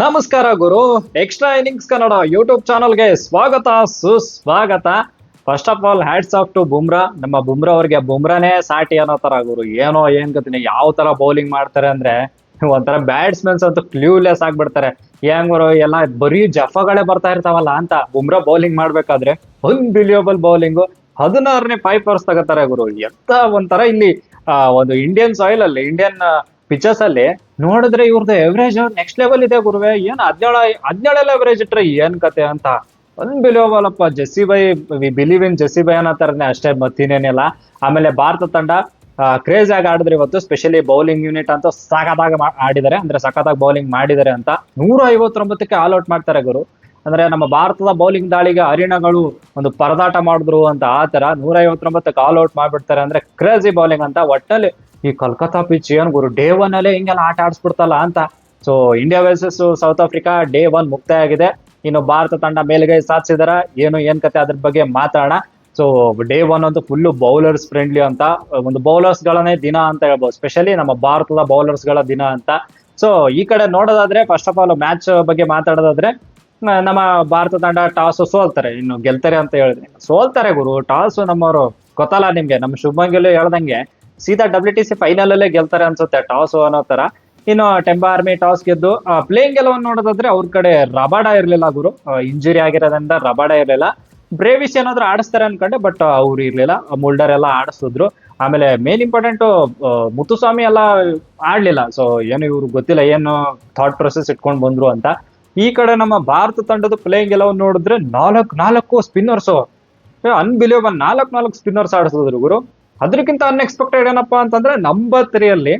ನಮಸ್ಕಾರ ಗುರು. Extra innings Kannada YouTube ಚಾನಲ್ಗೆ ಸ್ವಾಗತ, ಸುಸ್ವಾಗತ. First of all hats off to Bumrah. ನಮ್ಮ ಬುಮ್ರಾ ಅವ್ರಿಗೆ ಬುಮ್ರಾನೇ ಸಾಟಿ ಅನ್ನೋ ತರ ಗುರು. ಏನೋ, ಏನ್ ಗೊತ್ತೀನಿ ಯಾವ ತರ ಬೌಲಿಂಗ್ ಮಾಡ್ತಾರೆ ಅಂದ್ರೆ ಒಂಥರ ಬ್ಯಾಟ್ಸ್ಮನ್ಸ್ ಅಂತೂ ಕ್ಲೂಲೆಸ್ ಆಗ್ಬಿಡ್ತಾರೆ. ಹೆಂಗ್ ಗುರು, ಎಲ್ಲ ಬರೀ ಜಫಗಳೇ ಬರ್ತಾ ಇರ್ತಾವಲ್ಲ ಅಂತ ಬುಮ್ರಾ ಬೌಲಿಂಗ್ ಮಾಡ್ಬೇಕಾದ್ರೆ ಅನ್ಬಿಲಿಯಬಲ್ ಬೌಲಿಂಗ್ ಹದಿನಾರನೇ ಫೈವ್ ಪರ್ಸ್ ತಗೋತಾರೆ ಗುರು. ಎಂತ ಒಂಥರ ಇಲ್ಲಿ ಒಂದು ಇಂಡಿಯನ್ ಸಾಯಿಲ್ ಅಲ್ಲಿ ಇಂಡಿಯನ್ ಪಿಚರ್ಸ್ ಅಲ್ಲಿ ನೋಡಿದ್ರೆ ಇವ್ರದ್ದು ಎವರೇಜ್ ನೆಕ್ಸ್ಟ್ ಲೆವೆಲ್ ಇದೆ ಗುರುವೆ. ಏನ್ ಹದಿನೇಳ, ಹದಿನೇಳೆಲ್ಲ ಎವರೇಜ್ ಇಟ್ರೆ ಏನ್ ಕತೆ ಅಂತ? ಅನ್ಬಿಲಿಯಬಲ್ ಅಪ್ಪ. Jassi bhai we believe in Jassi bhai ಅನ್ನೋ ತರನೇ ಅಷ್ಟೇ ಮತ್ತಿನೇನಿಲ್ಲ ಆಮೇಲೆ ಭಾರತ ತಂಡ ಕ್ರೇಜ್ ಆಗಿ ಆಡಿದ್ರೆ ಇವತ್ತು ಸ್ಪೆಷಲಿ ಬೌಲಿಂಗ್ ಯೂನಿಟ್ ಅಂತ ಸಖತ್ತಾಗಿ ಆಡಿದರೆ ಆಡಿದ್ದಾರೆ. ಅಂದ್ರೆ ಸಖತ್ತಾಗಿ ಬೌಲಿಂಗ್ ಮಾಡಿದ್ದಾರೆ ಅಂತ ನೂರ ಐವತ್ತೊಂಬತ್ತಕ್ಕೆ ಆಲ್ ಔಟ್ ಮಾಡ್ತಾರೆ ಗುರು. ಅಂದ್ರೆ ನಮ್ಮ ಭಾರತದ ಬೌಲಿಂಗ್ ದಾಳಿಗೆ ಹರಿಣಗಳು ಒಂದು ಪರದಾಟ ಮಾಡಿದ್ರು ಅಂತ ಆ ತರ ನೂರ ಐವತ್ತೊಂಬತ್ತಕ್ಕೆ ಆಲ್ ಔಟ್ ಮಾಡ್ಬಿಡ್ತಾರೆ ಅಂದ್ರೆ ಕ್ರೇಜಿ ಬೌಲಿಂಗ್ ಅಂತ. ಒಟ್ಟಲ್ಲಿ ಈ ಕಲ್ಕತ್ತಾ ಪಿಚ್ ಏನ್ ಗುರು? ಡೇ ಒನ್ ಅಲ್ಲೇ ಹಿಂಗೆಲ್ಲ ಆಟ ಆಡಿಸ್ಬಿಡ್ತಲ್ಲ ಅಂತ. So India versus South Africa day one ಮುಕ್ತಾಯ ಆಗಿದೆ ಇನ್ನು ಭಾರತ ತಂಡ ಮೇಲ್ಗೈ ಸಾಧಿಸಿದಾರ? ಏನು, ಏನ್ ಕತೆ ಅದ್ರ ಬಗ್ಗೆ ಮಾತಾಡೋಣ. ಸೊ ಡೇ ಒನ್ ಅಂತೂ ಫುಲ್ ಬೌಲರ್ಸ್ ಫ್ರೆಂಡ್ಲಿ ಅಂತ. ಒಂದು ಬೌಲರ್ಸ್ ಗಳನ್ನೇ ದಿನ ಅಂತ ಹೇಳ್ಬೋದು. ಸ್ಪೆಷಲಿ ನಮ್ಮ ಭಾರತದ ಬೌಲರ್ಸ್ಗಳ ದಿನ ಅಂತ. ಸೊ ಈ ಕಡೆ ನೋಡೋದಾದ್ರೆ ಫಸ್ಟ್ ಆಫ್ ಆಲ್ ಮ್ಯಾಚ್ ಬಗ್ಗೆ ಮಾತಾಡೋದಾದ್ರೆ, ನಮ್ಮ ಭಾರತ ತಂಡ ಟಾಸ್ ಸೋಲ್ತಾರೆ. ಇನ್ನು ಗೆಲ್ತಾರೆ ಅಂತ ಹೇಳಿದ್ರೆ. ಸೋಲ್ತಾರೆ ಗುರು. ಟಾಸ್ ನಮ್ಮವರು. ಗೊತ್ತಲ್ಲ ನಿಮ್ಗೆ? ನಮ್ಮ ಶುಭಂಗಿಲು ಗಿಲ್ ಹೇಳ್ದಂಗೆ. ಸೀದಾ ಡಬ್ಲ್ಯೂ ಟಿ ಸಿ ಫೈನಲ್ ಅಲ್ಲೇ ಗೆಲ್ತಾರೆ ಅನ್ಸುತ್ತೆ, ಟಾಸ್ ಅನ್ನೋ ತರ. ಇನ್ನು ಟೆಂಬಾ ಆರ್ಮಿ ಟಾಸ್ ಗೆದ್ದು ಪ್ಲೇಯಿಂಗ್ ಗೆಲುವನ್ನು ನೋಡೋದಾದ್ರೆ ಅವ್ರ ಕಡೆ ರಬಾಡ ಇರ್ಲಿಲ್ಲ ಗುರು. ಇಂಜುರಿ ಆಗಿರೋದ್ರಿಂದ ರಬಾಡ ಇರ್ಲಿಲ್ಲ. ಬ್ರೇವಿಸ್ ಏನಾದ್ರು ಆಡಿಸ್ತಾರೆ ಅನ್ಕೊಂಡೆ ಬಟ್ ಅವ್ರು ಇರ್ಲಿಲ್ಲ. ಮುಲ್ಡರ್ ಎಲ್ಲ ಆಡಿಸಿದ್ರು ಆಮೇಲೆ ಮೇನ್ ಇಂಪಾರ್ಟೆಂಟ್ ಮುತ್ತುಸ್ವಾಮಿ ಎಲ್ಲ ಆಡ್ಲಿಲ್ಲ. ಸೊ ಏನು ಇವ್ರು ಗೊತ್ತಿಲ್ಲ, ಏನು ಥಾಟ್ ಪ್ರೊಸೆಸ್ ಇಟ್ಕೊಂಡು ಬಂದ್ರು ಅಂತ. ಈ ಕಡೆ ನಮ್ಮ ಭಾರತ ತಂಡದ ಪ್ಲೇಯಿಂಗ್ ಎಲ್ಲವನ್ನು ನೋಡಿದ್ರೆ ನಾಲ್ಕು ನಾಲ್ಕು ಸ್ಪಿನ್ನರ್ಸ್ ಅನ್ಬಿಲಿಯಬಲ್ ನಾಲ್ಕು ನಾಲ್ಕು ಸ್ಪಿನ್ನರ್ಸ್ ಆಡಿಸಿದ್ರು ಗುರು. ಅದಕ್ಕಿಂತ ಅನ್ಎಕ್ಸ್ಪೆಕ್ಟೆಡ್ ಏನಪ್ಪಾ ಅಂತಂದ್ರೆ ನಂಬರ್ ತ್ರೀ ಅಲ್ಲಿ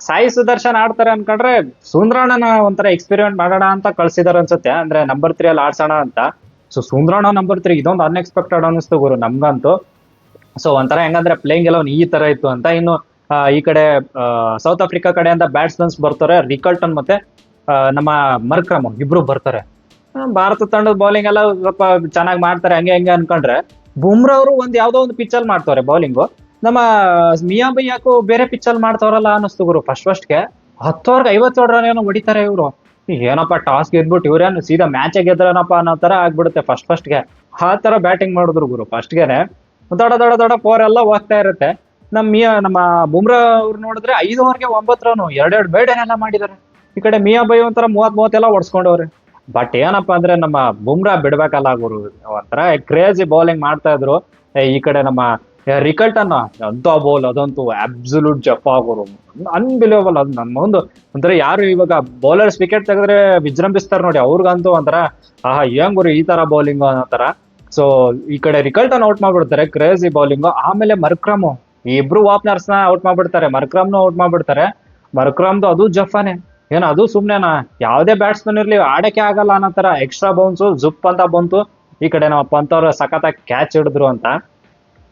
ಸಾಯಿ ಸುದರ್ಶನ್ ಆಡ್ತಾರೆ ಅನ್ಕೊಂಡ್ರೆ ಸುಂದ್ರಣ್ಣನ ಒಂಥರ ಎಕ್ಸ್ಪೆರಿಮೆಂಟ್ ಮಾಡೋಣ ಅಂತ ಕಳ್ಸಿದಾರ ಅನ್ಸುತ್ತೆ. ಅಂದ್ರೆ ನಂಬರ್ ತ್ರೀ ಅಲ್ಲಿ ಆಡ್ಸೋಣ ಅಂತ. ಸೊ ಸುಂದ್ರಣ್ಣ ನಂಬರ್ ತ್ರೀ ಇದೊಂದು ಅನ್ಎಕ್ಸ್ಪೆಕ್ಟೆಡ್ ಅನಿಸ್ತು ಗುರು ನಮ್ಗಂತೂ. ಸೊ ಒಂಥರ ಹೆಂಗಂದ್ರೆ ಪ್ಲೇಯಿಂಗ್ ಎಲ್ಲ ಈ ತರ ಇತ್ತು ಅಂತ. ಇನ್ನು ಈ ಕಡೆ ಸೌತ್ ಆಫ್ರಿಕಾ ಕಡೆಯಿಂದ ಬ್ಯಾಟ್ಸ್ಮನ್ಸ್ ಬರ್ತಾರೆ ರಿಕಲ್ಟನ್ ಮತ್ತೆ ನಮ್ಮ ಮರ್ಕ್ರಮ್ ಇಬ್ರು ಬರ್ತಾರೆ. ಭಾರತ ತಂಡದ ಬೌಲಿಂಗ್ ಎಲ್ಲ ಸ್ವಲ್ಪ ಚೆನ್ನಾಗಿ ಮಾಡ್ತಾರೆ, ಹಂಗೆ ಹಂಗೆ ಅನ್ಕೊಂಡ್ರೆ. ಬುಮ್ರಾ ಅವರು ಒಂದ್ ಯಾವ್ದೋ ಒಂದು ಪಿಚ್ ಅಲ್ಲಿ ಮಾಡ್ತಾರೆ ಬೌಲಿಂಗು ನಮ್ಮ ಮಿಯಾ ಬೈ ಯಾಕೋ ಬೇರೆ ಪಿಚ್ಚಲ್ಲಿ ಮಾಡ್ತಾವ್ರಲ್ಲ ಅನ್ನಿಸ್ತು ಗುರು. ಫಸ್ಟ್ ಫಸ್ಟ್ಗೆ ಹತ್ತೋರ್ಗೆ ಐವತ್ತೇಳು ರನ್ ಏನೋ ಹೊಡಿತಾರೆ ಇವರು. ಏನಪ್ಪ ಟಾಸ್ ಗೆದ್ಬಿಟ್ಟು ಇವ್ರೇನು ಸೀದಾ ಮ್ಯಾಚ್ ಗೆದ್ರನಪ್ಪ ಅನ್ನೋ ತರ ಆಗ್ಬಿಡುತ್ತೆ ಫಸ್ಟ್ ಫಸ್ಟ್ಗೆ ಆ ತರ ಬ್ಯಾಟಿಂಗ್ ಮಾಡಿದ್ರು ಗುರು ಫಸ್ಟ್ಗೆನೆ ದೊಡ್ಡ ದೊಡ್ಡ ದೊಡ್ಡ ಫೋರ್ ಎಲ್ಲ ಹೋಗ್ತಾ ಇರುತ್ತೆ. ನಮ್ಮ ಮಿಯಾ ನಮ್ಮ ಬುಮ್ರಾ ಅವ್ರು ನೋಡಿದ್ರೆ ಐದು ಓವರ್ಗೆ ಒಂಬತ್ತು ರನ್ ಎರಡೆರಡು ಬೇಡನೆಲ್ಲ ಮಾಡಿದ್ದಾರೆ ಈ ಕಡೆ ಮಿಯಾ ಬೈ ಒಂಥರ ಮೂವತ್ ಮೂವತ್ತೆಲ್ಲ ಹೊಡ್ಸ್ಕೊಂಡವ್ರೆ. ಬಟ್ ಏನಪ್ಪ ಅಂದ್ರೆ ನಮ್ಮ ಬುಮ್ರಾ ಬಿಡ್ಬೇಕಲ್ಲ ಗುರು. ಒಂಥರ ಕ್ರೇಜಿ ಬೌಲಿಂಗ್ ಮಾಡ್ತಾ ಇದ್ರು. ಈ ಕಡೆ ನಮ್ಮ ರಿಕಲ್ಟನ್ ಅಂತ ಬೌಲ್ ಅದಂತೂ ಅಬ್ಸಲ್ಯೂಟ್ ಜಪ್ ಆಗೋರು ಅನ್ಬಿಲೇಬಲ್ ಅದು ನನ್ನ ಮುಂದೆ ಒಂಥರ ಯಾರು ಇವಾಗ ಬೌಲರ್ಸ್ ವಿಕೆಟ್ ತೆಗೆದ್ರೆ ವಿಜೃಂಭಿಸ್ತಾರೆ ನೋಡಿ, ಅವ್ರಿಗಂತೂ ಒಂಥರ, ಆಹಾ ಹೆಂಗ್ರು ಗುರು ಈ ತರ ಬೌಲಿಂಗ್ ಅನ್ನೋ ತರ. ಸೊ ಈ ಕಡೆ ರಿಕಲ್ಟನ್ ಔಟ್ ಮಾಡ್ಬಿಡ್ತಾರೆ ಕ್ರೇಜಿ ಬೌಲಿಂಗ್ ಆಮೇಲೆ ಮರ್ಕ್ರಮ್, ಈ ಇಬ್ರು ವಾಪ್ನರ್ಸ್ನ ಔಟ್ ಮಾಡ್ಬಿಡ್ತಾರೆ. ಮರ್ಕ್ರಮ್ನು ಔಟ್ ಮಾಡ್ಬಿಡ್ತಾರೆ. ಮರ್ಕ್ರಮ್ದು ಅದು ಜಫಾನೆ. ಏನ, ಅದು ಸುಮ್ನೆನಾ? ಯಾವುದೇ ಬ್ಯಾಟ್ಸ್ಮನ್ ಇರ್ಲಿ, ಆಡಕ್ಕೆ ಆಗಲ್ಲ ಅನ್ನೋ ತರ ಎಕ್ಸ್ಟ್ರಾ ಬೌನ್ಸು ಜುಪ್ ಅಂತ ಬಂತು. ಈ ಕಡೆ ನಮ್ಮ ಪಂತ ಅವ್ರ ಸಖತ್ತಾಗಿ ಕ್ಯಾಚ್ ಹಿಡಿದ್ರು ಅಂತ.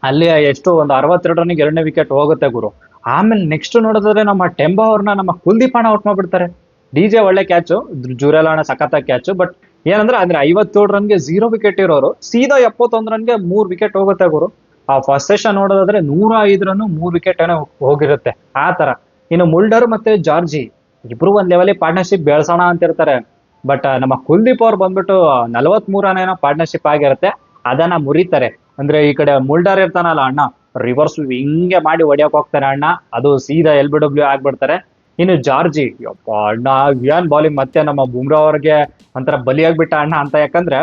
ಅಲ್ಲಿ ಎಷ್ಟು ಒಂದು ಅರವತ್ತೆರಡು ರನ್ನಿಗೆ ಎರಡನೇ ವಿಕೆಟ್ ಹೋಗುತ್ತೆ ಗುರು. ಆಮೇಲೆ ನೆಕ್ಸ್ಟ್ ನೋಡೋದಾದ್ರೆ ನಮ್ಮ ಟೆಂಬಾ ಅವ್ರನ್ನ ನಮ್ಮ ಕುಲ್ದೀಪ್ ಅಣ್ಣ ಔಟ್ ಮಾಡ್ಬಿಡ್ತಾರೆ. ಡಿ ಜೆ ಒಳ್ಳೆ ಕ್ಯಾಚು ಜೂರೆಲಾಣ ಸಖತ್ತ ಸಖತ್ತಾಗಿ ಕ್ಯಾಚು ಬಟ್ ಏನಂದ್ರೆ ಅಂದ್ರೆ ಐವತ್ತೇಳು ರನ್ಗೆ ಝೀರೋ ವಿಕೆಟ್ ಇರೋರು, ಸೀದಾ ಎಪ್ಪತ್ತೊಂದು ರನ್ಗೆ ಮೂರ್ ವಿಕೆಟ್ ಹೋಗುತ್ತೆ ಗುರು. ಆ ಫಸ್ಟ್ ಸೆಷನ್ ನೋಡೋದಾದ್ರೆ ನೂರ ಐದು ರನ್ ಮೂರ್ ವಿಕೆಟ್ ಏನೋ ಹೋಗಿರುತ್ತೆ. ಆ ತರ ಇನ್ನು ಮುಲ್ಡರ್ ಮತ್ತೆ ಜಾರ್ಜಿ, ಇಬ್ರು ಒಂದ್ ಲೆವೆಲ್ ಪಾರ್ಟ್ನರ್ಶಿಪ್ ಅಂತ ಇರ್ತಾರೆ ಬಟ್ ನಮ್ಮ ಕುಲ್ದೀಪ್ ಅವ್ರು ಬಂದ್ಬಿಟ್ಟು ನಲವತ್ ಏನೋ ಪಾರ್ಟ್ನರ್ಶಿಪ್ ಆಗಿರುತ್ತೆ. ಅದನ್ನ ಮುರಿತಾರೆ. ಅಂದ್ರೆ ಈ ಕಡೆ ಮುಲ್ಡರ್ ಇರ್ತಾನಲ್ಲ ಅಣ್ಣ ರಿವರ್ಸ್ ಹಿಂಗೆ ಮಾಡಿ ಹೊಡಿಯಕ್ ಹೋಗ್ತಾರೆ ಅಣ್ಣ. ಅದು ಸೀದಾ ಎಲ್ ಬಿ ಡಬ್ಲ್ಯೂ ಆಗ್ಬಿಡ್ತಾರೆ. ಇನ್ನು ಜಾರ್ಜಿ, ಯಪ್ಪ ಅಣ್ಣ, ಏನ್ ಬೌಲಿಂಗ್ ಮತ್ತೆ ನಮ್ಮ ಬುಮ್ರಾ ಅವ್ರಿಗೆ ಒಂಥರ ಬಲಿಯಾಗ್ಬಿಟ್ಟ ಅಣ್ಣ ಅಂತ. ಯಾಕಂದ್ರೆ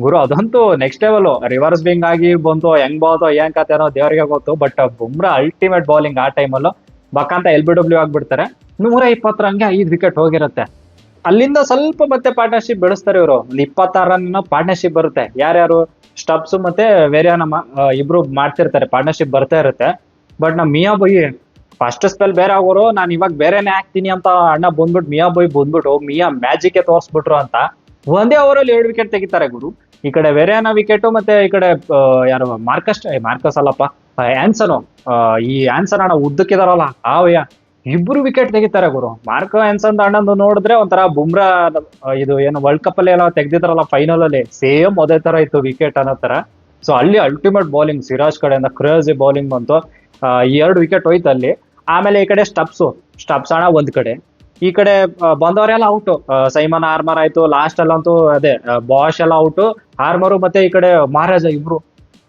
ಗುರು, ಅದಂತೂ ನೆಕ್ಸ್ಟ್ ಲೆವೆಲ್ ರಿವರ್ಸ್ ಬಿಂಗ್ ಆಗಿ ಬಂತು, ಹೆಂಗ್ ಬಾತು, ಏನ್ ಕತೆ ಅನ್ನೋ ದೇವರಿಗೆ ಗೊತ್ತು. ಬಟ್ ಬುಮ್ರಾ ಅಲ್ಟಿಮೇಟ್ ಬೌಲಿಂಗ್ ಆ ಟೈಮಲ್ಲೂ ಬಕ್ಕಂತ ಎಲ್ ಬಿ ಡಬ್ಲ್ಯೂ ಆಗ್ಬಿಡ್ತಾರೆ. ನೂರ ಇಪ್ಪತ್ತರ ಹಂಗೆ ಐದು ವಿಕೆಟ್ ಹೋಗಿರುತ್ತೆ. ಅಲ್ಲಿಂದ ಸ್ವಲ್ಪ ಮತ್ತೆ ಪಾರ್ಟ್ನರ್ಶಿಪ್ ಬೆಳೆಸ್ತಾರೆ ಇವರು. ಒಂದು ಇಪ್ಪತ್ತಾರು ರನ್ ಪಾರ್ಟ್ನರ್ಶಿಪ್ ಬರುತ್ತೆ. ಯಾರ್ಯಾರು ಸ್ಟಬ್ಸ್ ಮತ್ತೆ ವೇರಿಯಾನ ಇಬ್ರು ಮಾಡ್ತಿರ್ತಾರೆ ಪಾರ್ಟ್ನರ್ಶಿಪ್ ಬರ್ತಾ ಇರುತ್ತೆ. ಬಟ್ ನಮ್ಮ ಮಿಯಾ ಬೊಯ್ ಫಸ್ಟ್ ಸ್ಪೆಲ್ ಬೇರೆ ಆಗೋರು, ನಾನು ಇವಾಗ ಬೇರೆನೆ ಹಾಕ್ತೀನಿ ಅಂತ ಅಣ್ಣ ಬಂದ್ಬಿಟ್ಟು ಮಿಯಾ ಬೊಯ್ ಬಂದ್ಬಿಟ್ಟು ಮಿಯಾ ಮ್ಯಾಜಿಕ್ ತೋರಿಸ್ಬಿಟ್ರು ಅಂತ ಒಂದೇ ಓವರಲ್ಲಿ ಎರಡು ವಿಕೆಟ್ ತೆಗಿತಾರೆ ಗುರು. ಈ ಕಡೆ ವೆರಿಯಾನ ವಿಕೆಟ್ ಮತ್ತೆ ಈ ಕಡೆ ಯಾರು, ಮಾರ್ಕಸ್ ಮಾರ್ಕಸ್ ಅಲ್ಲಪ್ಪ ಆನ್ಸನು ಈ ಆನ್ಸನ್ ಅಣ್ಣ ಉದ್ದಕ್ಕಿದಾರಲ್ಲ, ಆವಯ್ಯ. ಇಬ್ರು ವಿಕೆಟ್ ತೆಗಿತಾರೆ ಗುರು. ಮಾರ್ಕೋ ಎನ್ಸನ್ ಅಣ್ಣಂದು ನೋಡಿದ್ರೆ ಒಂಥರ ಬುಮ್ರಾ ಇದು ಏನು ವರ್ಲ್ಡ್ ಕಪ್ ಅಲ್ಲಿ ಎಲ್ಲ ತೆಗ್ದಿದ್ರಲ್ಲ ಫೈನಲ್ ಅಲ್ಲಿ. ಸೇಮ್ ಅದೇ ತರ ಇತ್ತು ವಿಕೆಟ್ ಅನ್ನೋ ತರ. ಸೊ ಅಲ್ಲಿ ಅಲ್ಟಿಮೇಟ್ ಬೌಲಿಂಗ್ ಸಿರಾಜ್ ಕಡೆಯಿಂದ ಕ್ರೇಜಿ ಬೌಲಿಂಗ್ ಬಂತು. ಎರಡು ವಿಕೆಟ್ ಹೋಯ್ತು ಅಲ್ಲಿ. ಆಮೇಲೆ ಈ ಕಡೆ ಸ್ಟಪ್ಸು ಸ್ಟಪ್ಸ್ ಅಣ್ಣ ಒಂದ್ ಕಡೆ. ಈ ಕಡೆ ಬಂದವರೆಲ್ಲ ಔಟು ಸೈಮನ್ ಆರ್ಮರ್ ಆಯ್ತು ಲಾಸ್ಟ್ ಅಲ್ಲಂತೂ ಅದೇ ಬಾಷ್ ಎಲ್ಲ ಔಟು ಹಾರ್ಮರು ಮತ್ತೆ ಈ ಕಡೆ ಮಹಾರಾಜ ಇಬ್ರು.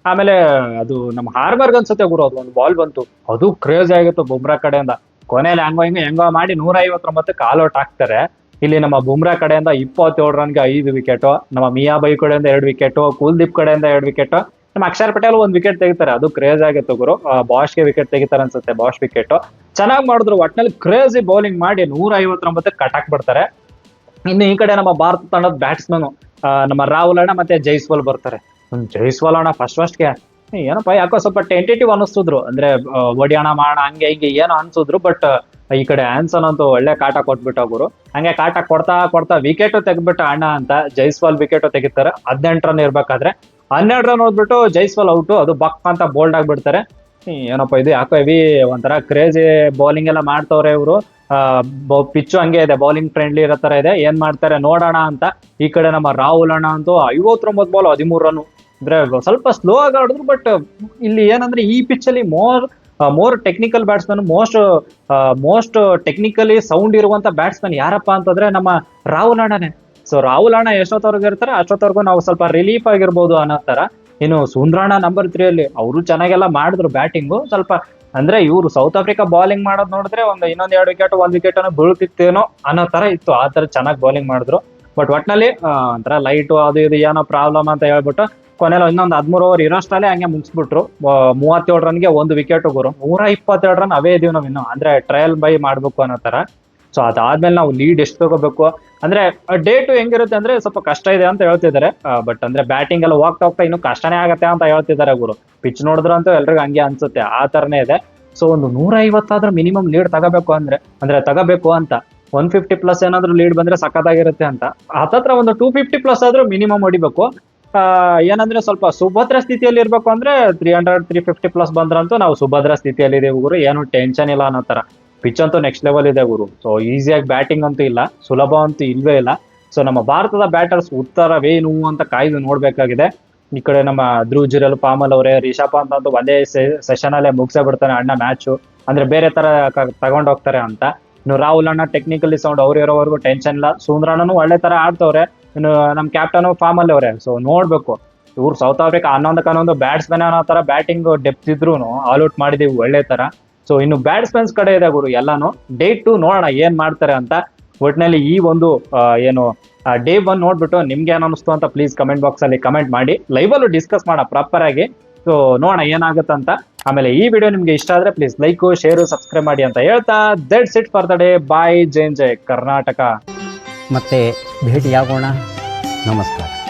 ಆಮೇಲೆ ಅದು ನಮ್ಮ ಹಾರ್ಮರ್ಗ್ ಅನ್ಸುತ್ತೆ ಗುರು, ಅದು ಒಂದು ಬಾಲ್ ಬಂತು. ಅದು ಕ್ರೇಜಿ ಆಗಿತ್ತು ಬುಮ್ರಾ ಕಡೆಯಿಂದ. ಕೊನೆಯಲ್ಲಿ ಹಂಗೋ ಹಿಂಗೋ ಹೆಂಗೋ ಮಾಡಿ ನೂರ ಐವತ್ತೊಂಬತ್ತು ಔಟ್ ಹಾಕ್ತಾರೆ. ಇಲ್ಲಿ ನಮ್ಮ ಬುಮ್ರಾ ಕಡೆಯಿಂದ ಇಪ್ಪತ್ತೇಳು ರನ್ಗೆ ಐದು ವಿಕೆಟ್ ನಮ್ಮ ಮಿಯಾ ಬೈ ಕಡೆಯಿಂದ ಎರಡು ವಿಕೆಟ್ ಕುಲ್ದೀಪ್ ಕಡೆಯಿಂದ ಎರಡು ವಿಕೆಟ್ ನಮ್ಮ ಅಕ್ಷರ್ ಪಟೇಲ್ ಒಂದು ವಿಕೆಟ್ ತೆಗಿತಾರೆ. ಅದು ಕ್ರೇಜ್ ಆಗಿತ್ತು ಗುರು. ಬಾಷ್ಗೆ ವಿಕೆಟ್ ತೆಗಿತಾರೆ ಅನ್ಸುತ್ತೆ ಬಾಷ್ ವಿಕೆಟ್ ಚೆನ್ನಾಗಿ ಮಾಡಿದ್ರು, ಒಟ್ನಲ್ಲಿ ಕ್ರೇಜಿ ಬೌಲಿಂಗ್ ಮಾಡಿ ನೂರ ಐವತ್ತೊಂಬತ್ತಕ್ಕೆ ಕಟಾಕ್ ಬಿಡ್ತಾರೆ ಇನ್ನು ಈ ಕಡೆ ನಮ್ಮ ಭಾರತ ತಂಡದ ಬ್ಯಾಟ್ಸ್ಮನ್ ನಮ್ಮ ರಾಹುಲ್ ಅಣ್ಣ ಮತ್ತೆ ಜೈಸ್ವಾಲ್ ಬರ್ತಾರೆ. ಜೈಸ್ವಾಲ್ ಅಣ್ಣ ಫಸ್ಟ್ ಫಸ್ಟ್ಗೆ ಏನಪ್ಪ, ಯಾಕೋ ಸ್ವಲ್ಪ ಟೆಂಟೇಟಿವ್ ಅನಿಸ್ತಿದ್ರು ಅಂದ್ರೆ ಒಡಿಯಾಣ ಮಾಡೋಣ ಹಂಗೆ ಹಿಂಗೆ ಏನೋ ಅನ್ಸಿದ್ರು ಬಟ್ ಈ ಕಡೆ ಆನ್ಸನ್ ಅಂತೂ ಒಳ್ಳೆ ಕಾಟ ಕೊಟ್ಬಿಟ್ಟ ಗುರು. ಹಂಗೆ ಕಾಟ ಕೊಡ್ತಾ ಕೊಡ್ತಾ ವಿಕೆಟ್ ತೆಗ್ಬಿಟ್ಟ ಅಣ್ಣ ಅಂತ ಜೈಸ್ವಾಲ್ ವಿಕೆಟ್ ತೆಗಿತಾರೆ. ಹದಿನೆಂಟು ರನ್ ಇರ್ಬೇಕಾದ್ರೆ. ಹನ್ನೆರಡು ರನ್ ಓದ್ಬಿಟ್ಟು ಜೈಸ್ವಾಲ್ ಔಟು ಅದು ಬಕ್ ಅಂತ ಬೋಲ್ಡ್ ಆಗ್ಬಿಡ್ತಾರೆ. ಏನಪ್ಪ ಇದು, ಯಾಕೋ ಹೆವಿ ಒಂಥರ ಕ್ರೇಜಿ ಬೌಲಿಂಗ್ ಎಲ್ಲ ಮಾಡ್ತವ್ರೆ ಇವರು. ಪಿಚ್ಚು ಹಂಗೆ ಇದೆ ಬೌಲಿಂಗ್ ಫ್ರೆಂಡ್ಲಿ ಇರೋ ತರ ಇದೆ. ಏನ್ ಮಾಡ್ತಾರೆ, ನೋಡೋಣ ಅಂತ. ಈ ಕಡೆ ನಮ್ಮ ರಾಹುಲ್ ಅಣ್ಣ ಅಂತೂ ಐವತ್ತೊಂಬತ್ತು ಬಾಲ್ ಹದಿಮೂರು ರನ್ ಅಂದ್ರೆ ಸ್ವಲ್ಪ ಸ್ಲೋ ಆಗಿ ಆಡಿದ್ರು ಬಟ್ ಇಲ್ಲಿ ಏನಂದ್ರೆ ಈ ಪಿಚ್ ಅಲ್ಲಿ more more technical batsman most most technically sound ಇರುವಂತ ಬ್ಯಾಟ್ಸ್ಮನ್ ಯಾರಪ್ಪ ಅಂತಂದ್ರೆ ನಮ್ಮ ರಾಹುಲ್ ಅಣ್ಣನೇ. ಸೊ ರಾಹುಲ್ ಅಣ್ಣ ಎಷ್ಟೊತ್ತವರೆಗೂ ಇರ್ತಾರೆ ಅಷ್ಟೊತ್ತವರೆಗೂ ನಾವು ಸ್ವಲ್ಪ ರಿಲೀಫ್ ಆಗಿರ್ಬೋದು ಅನ್ನೋ ತರ ಇನ್ನು ಸುಂದ್ರಾಣ ನಂಬರ್ ತ್ರೀ ಅಲ್ಲಿ ಅವರು ಚೆನ್ನಾಗೆಲ್ಲ ಮಾಡಿದ್ರು ಬ್ಯಾಟಿಂಗು ಸ್ವಲ್ಪ ಅಂದ್ರೆ ಇವರು ಸೌತ್ ಆಫ್ರಿಕಾ ಬೌಲಿಂಗ್ ಮಾಡೋದು ನೋಡಿದ್ರೆ ಒಂದು ಇನ್ನೊಂದ್ ಎರಡು ವಿಕೆಟ್ ಒಂದ್ ವಿಕೆಟ್ ಅನ್ನ ಬೀಳ್ತಿತ್ತೇನೋ ಅನ್ನೋ ತರ ಇತ್ತು. ಆ ತರ ಚೆನ್ನಾಗಿ ಬೌಲಿಂಗ್ ಮಾಡಿದ್ರು. ಬಟ್ ಒಟ್ನಲ್ಲಿ ಅಂದ್ರೆ ಲೈಟು ಅದು ಇದು ಏನೋ ಪ್ರಾಬ್ಲಮ್ ಅಂತ ಹೇಳ್ಬಿಟ್ಟು ಕೊನೆಯಲ್ಲಿ ಇನ್ನೊಂದು ಹದಿಮೂರು ಓವರ್ ಇರೋಷ್ಟಲ್ಲೇ ಹಂಗೆ ಮುಗಿಸ್ಬಿಟ್ರು. ಮೂವತ್ತೇಳು ರನ್ಗೆ ಒಂದು ವಿಕೆಟ್ ಗುರು. ನೂರ ಇಪ್ಪತ್ತೆರಡು ರನ್ ಅವೇ ಇದೀವಿ ನಾವು ಇನ್ನು. ಅಂದ್ರೆ ಟ್ರಯಲ್ ಬೈ ಮಾಡ್ಬೇಕು ಅನ್ನೋ ತರ. ಸೊ ಅದಾದ್ಮೇಲೆ ನಾವು ಲೀಡ್ ಎಷ್ಟು ತಗೋಬೇಕು? ಅಂದ್ರೆ ಡೇ ಟು ಹೆಂಗಿರುತ್ತೆ ಅಂದ್ರೆ ಸ್ವಲ್ಪ ಕಷ್ಟ ಇದೆ ಅಂತ ಹೇಳ್ತಿದ್ದಾರೆ. ಬಟ್ ಅಂದ್ರೆ ಬ್ಯಾಟಿಂಗ್ ಎಲ್ಲ ಹೋಗ್ತಾ ಹೋಗ್ತಾ ಇನ್ನು ಕಷ್ಟನೇ ಆಗತ್ತೆ ಅಂತ ಹೇಳ್ತಿದ್ದಾರೆ ಗುರು. ಪಿಚ್ ನೋಡಿದ್ರು ಅಂತೂ ಎಲ್ರಿಗೂ ಹಂಗೆ ಅನ್ಸುತ್ತೆ. ಆ ತರನೇ ಇದೆ. ಸೊ ಒಂದು ನೂರ ಐವತ್ತಾದ್ರೂ ಮಿನಿಮಮ್ ಲೀಡ್ ತಗೋಬೇಕು ಅಂದ್ರೆ ಅಂದ್ರೆ ತಗೋಬೇಕು ಅಂತ. ಒನ್ ಫಿಫ್ಟಿ ಪ್ಲಸ್ ಏನಾದ್ರೂ ಲೀಡ್ ಬಂದ್ರೆ ಸಖತ್ತಾಗಿರುತ್ತೆ ಅಂತ. ಹತ್ತತ್ರ ಒಂದು ಟೂ ಫಿಫ್ಟಿ ಪ್ಲಸ್ ಆದ್ರೂ ಮಿನಿಮಮ್ ಹೊಡಿಬೇಕು. ಏನಂದ್ರೆ ಸ್ವಲ್ಪ ಸುಭದ್ರ ಸ್ಥಿತಿಯಲ್ಲಿ ಇರ್ಬೇಕು ಅಂದ್ರೆ three hundred three fifty plus ಬಂದ್ರಂತೂ ನಾವು ಸುಭದ್ರ ಸ್ಥಿತಿಯಲ್ಲಿ ಇದೆ ಗುರು. ಏನು ಟೆನ್ಷನ್ ಇಲ್ಲ ಅನ್ನೋ ತರ. ಪಿಚ್ ಅಂತೂ ನೆಕ್ಸ್ಟ್ ಲೆವೆಲ್ ಇದೆ ಗುರು. ಸೊ ಈಸಿಯಾಗಿ ಬ್ಯಾಟಿಂಗ್ ಅಂತೂ ಇಲ್ಲ. ಸುಲಭ ಅಂತೂ ಇಲ್ವೇ ಇಲ್ಲ. ಸೊ ನಮ್ಮ ಭಾರತದ ಬ್ಯಾಟರ್ಸ್ ಉತ್ತರವೇನು ಅಂತ ಕಾಯ್ದು ನೋಡ್ಬೇಕಾಗಿದೆ. ಈ ಕಡೆ ನಮ್ಮ ಧ್ರುವ್ ಜುರಲ್, ಪಾಮಲ್ ಅವರೇ ರಿಷಾ ಅಂತ ಅಂತೂ ಒಂದೇ ಸೆಷನ್ ಅಲ್ಲೇ ಮುಗಿಸೇ ಬಿಡ್ತಾನೆ ಅಣ್ಣ ಮ್ಯಾಚು ಅಂದ್ರೆ ಬೇರೆ ತರ ತಗೊಂಡೋಗ್ತಾರೆ ಅಂತ. ಇನ್ನು ರಾಹುಲ್ ಅಣ್ಣ ಟೆಕ್ನಿಕಲಿ ಸೌಂಡ್ ಅವ್ರು ಇರೋವರೆಗೂ ಟೆನ್ಷನ್ ಇಲ್ಲ. ಸುಂದ್ರಣ್ಣನು ಒಳ್ಳೆ ತರ ಆಡ್ತವ್ರೆ. ಇನ್ನು ನಮ್ಮ ಕ್ಯಾಪ್ಟನ್ ಫಾರ್ಮ್ ಅಲ್ಲಿ ಅವರೇ. ಸೊ ನೋಡ್ಬೇಕು. ಇವ್ರು ಸೌತ್ ಆಫ್ರಿಕಾ ಹನ್ನೊಂದಕ್ಕೆ ಹನ್ನೊಂದು ಬ್ಯಾಟ್ಸ್ಮನ್ ಅನ್ನೋ ತರ ಬ್ಯಾಟಿಂಗ್ ಡೆಪ್ತ್ ಇದ್ರು ಆಲ್ ಔಟ್ ಮಾಡಿದೀವಿ, ಒಳ್ಳೆ ತರ. ಸೊ ಇನ್ನು ಬ್ಯಾಟ್ಸ್ಮನ್ಸ್ ಕಡೆ ಇದೆ ಗುರು ಎಲ್ಲಾನು. ಡೇ ಟು ನೋಡೋಣ ಏನ್ ಮಾಡ್ತಾರೆ ಅಂತ. ಒಟ್ಟಿನಲ್ಲಿ ಈ ಒಂದು ಏನು ಡೇ ಒನ್ ನೋಡ್ಬಿಟ್ಟು ನಿಮ್ಗೆ ಏನ್ ಅನಿಸ್ತು ಅಂತ ಪ್ಲೀಸ್ ಕಮೆಂಟ್ ಬಾಕ್ಸ್ ಅಲ್ಲಿ ಕಮೆಂಟ್ ಮಾಡಿ. ಲೈವ್ ಅಲ್ಲೂ ಡಿಸ್ಕಸ್ ಮಾಡೋಣ ಪ್ರಾಪರ್ ಆಗಿ. ಸೊ ನೋಡೋಣ ಅಂತ. ಆಮೇಲೆ ಈ ವಿಡಿಯೋ ನಿಮ್ಗೆ ಇಷ್ಟ ಆದ್ರೆ ಪ್ಲೀಸ್ ಲೈಕ್ ಶೇರು ಸಬ್ಸ್ಕ್ರೈಬ್ ಮಾಡಿ ಅಂತ ಹೇಳ್ತಾ. That's it for the day bye Jain ಜೈ. ಕರ್ನಾಟಕ. ಮತ್ತೆ ಭೇಟಿಯಾಗೋಣ ನಮಸ್ಕಾರ